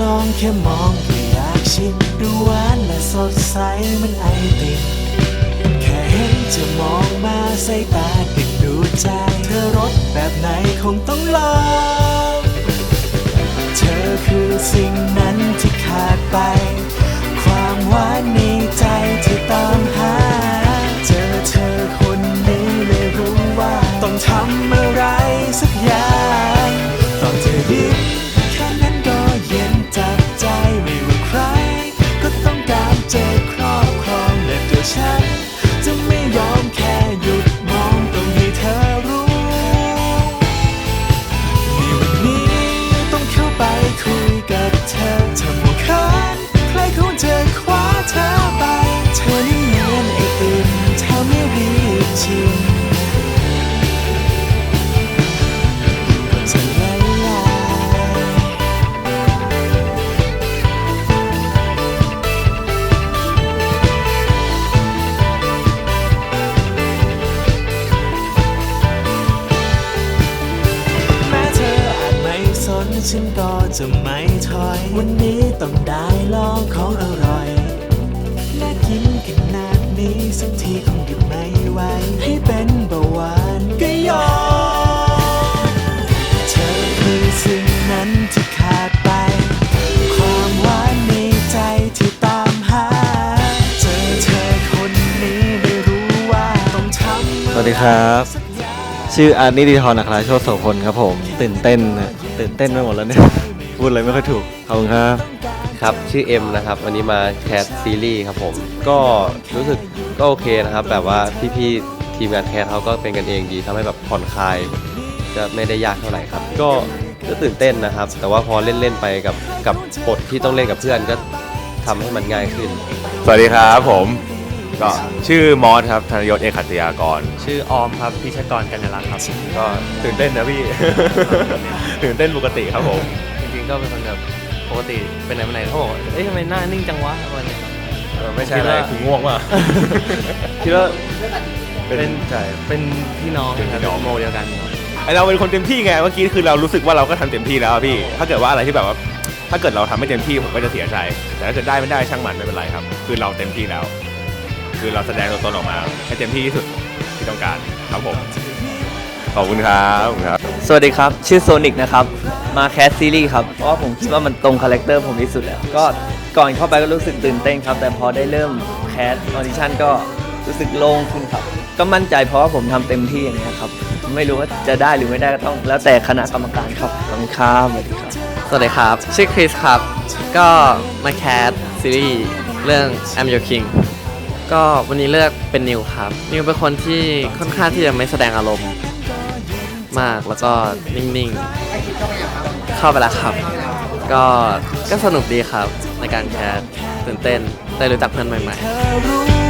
ลองแค่มองก็อยากชิมดูหวานและสดใสเหมันไอติมแค่เห็นจะมองมาใส่ตาดึงดูใจ เธอรสแบบไหนคงต้องลองเธอคือสิ่งนั้นที่ขาดไป ฉันก็จะไม่ถอย วันนี้ต้องได้ลองของอร่อยน่ากินขนาดนี้สักทีคงหยุดไม่ไหวให้เป็นเบาหวานก็ยอมเธอคือสิ่งนั้นที่ขาดไปความหวานในใจที่ตามหา เจอเธอคนนี้ไม่รู้ว่าต้องทำสวัสดีครับ ชื่ออาร์ตนิติธรอัครโชติโสพลครับผม ตื่นเต้นนะ ตื่นเต้นไปหมดแล้วเนี่ย พูดอะไรไม่ค่อยถูกขอบคุณครับ ครับ ชื่อเอ็มนะครับ วันนี้มาแคสซีรีส์ครับผม ก็รู้สึกก็โอเคนะครับ แบบว่าพี่ๆทีมงานแคสเขาก็เป็นกันเองดีทำให้แบบผ่อนคลาย จะไม่ได้ยากเท่าไหร่ครับ ก็ก็ตื่นเต้นนะครับ แต่ว่าพอเล่นๆไปกับกับบทที่ต้องเล่นกับเพื่อนก็ทำให้มันง่ายขึ้น สวัสดีครับผม ก็ชื่อมอสครับธนยศเอกขัตติยากร ชื่อออมครับพิชกรกัญญาลักษณ์ครับ ก็ตื่นเต้นนะพี่ ตื่นเต้นปกติครับผม จริงๆก็เป็นคนแบบปกติไปไหนมาไหนเขาบอกว่าเอ้ยทำไมหน้านิ่งจังวะวันนี้ เออไม่ใช่อะไรคิดว่า คือง่วงมากคิดว่าเป็นเป็นใช่เป็นพี่น้องเป็นคพี่รับน้อง โมเดียวกันครับไอเราเป็นคนเต็มที่ไงเมื่อกี้คือเรารู้สึกว่าเราก็ทำเต็มที่แล้วอะพี่ ถ้าเกิดว่าอะไรที่แบบว่าถ้าเกิดเราทำไม่เต็มที่ผมก็จะเสียใจ แต่ถ้าเกิดได้ไม่ได้ช่างมันไม่เป็นไรครับ คือเราเต็มที่แล้ว คือเราแสดงตัวตนออกมาให้เต็มที่ที่สุดที่ต้องการครับผมขอบคุณครับขอบคุณครับสวัสดีครับ ชื่อโซนิกนะครับ มาแคสซีรีส์ครับ เพราะว่าผมคิดว่ามันตรงคาแรคเตอร์ผมที่สุดแล้ว ก็ก่อนเข้าไปก็รู้สึกตื่นเต้นครับ แต่พอได้เริ่มแคสออดิชั่นก็รู้สึกโล่งขึ้นครับ ก็มั่นใจเพราะว่าผมทำเต็มที่อย่างนี้ยครับ ไม่รู้ว่าจะได้หรือไม่ได้ก็ต้อง แล้วแต่คณะกรรมการครับขอบคุณครับสวัสดีครับ สวัสดีครับ ชื่อคริสครับ ก็มาแคสซีรีส์เรื่อง I'm Your King ก็วันนี้เลือกเป็นนิวครับ นิวเป็นคนที่ค่อนข้างที่จะไม่แสดงอารมณ์มากแล้วก็นิ่งๆ เข้าไปแล้วครับ ก็ก็สนุกดีครับในการแคสตื่นเต้นได้รู้จักเพื่อนใหม่ ๆ